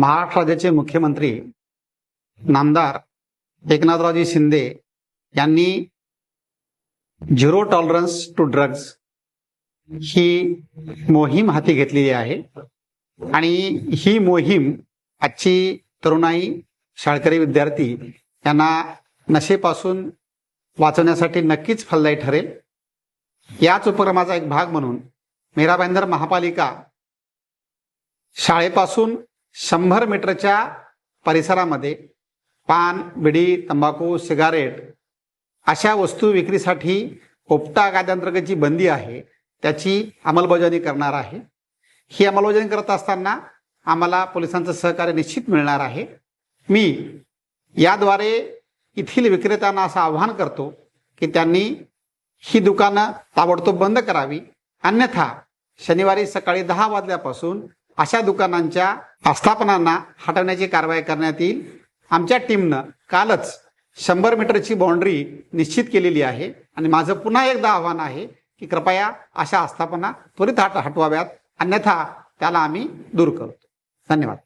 महाराष्ट्र राज्याचे मुख्यमंत्री नामदार एकनाथरावजी शिंदे यांनी झिरो टॉलरन्स टू ड्रग्ज ही मोहीम हाती घेतलेली आहे. आणि ही मोहीम आजची तरुणाई शाळकरी विद्यार्थी यांना नशेपासून वाचवण्यासाठी नक्कीच फलदायी ठरेल. याच उपक्रमाचा एक भाग म्हणून मीरा महापालिका शाळेपासून शंभर मीटरच्या परिसरामध्ये पान बिडी तंबाखू सिगारेट अशा वस्तू विक्रीसाठी पोपटा कायद्यांतर्गत जी बंदी आहे. त्याची अंमलबजावणी करणार आहे. ही अंमलबजावणी करत असताना आम्हाला पोलिसांचं सहकार्य निश्चित मिळणार आहे. मी याद्वारे येथील विक्रेत्यांना असं आव्हान करतो की त्यांनी ही दुकानं ताबडतोब बंद करावी. अन्यथा शनिवारी सकाळी दहा वाजल्यापासून अशा दुकानांच्या आस्थापनांना हटवण्याची कारवाई करण्यात येईल. आमच्या टीमनं कालच शंभर मीटरची बाउंड्री निश्चित केलेली आहे. आणि माझं पुन्हा एकदा आव्हान आहे की कृपया अशा आस्थापना त्वरित हट हटवाव्यात. अन्यथा त्याला आम्ही दूर करतो. धन्यवाद.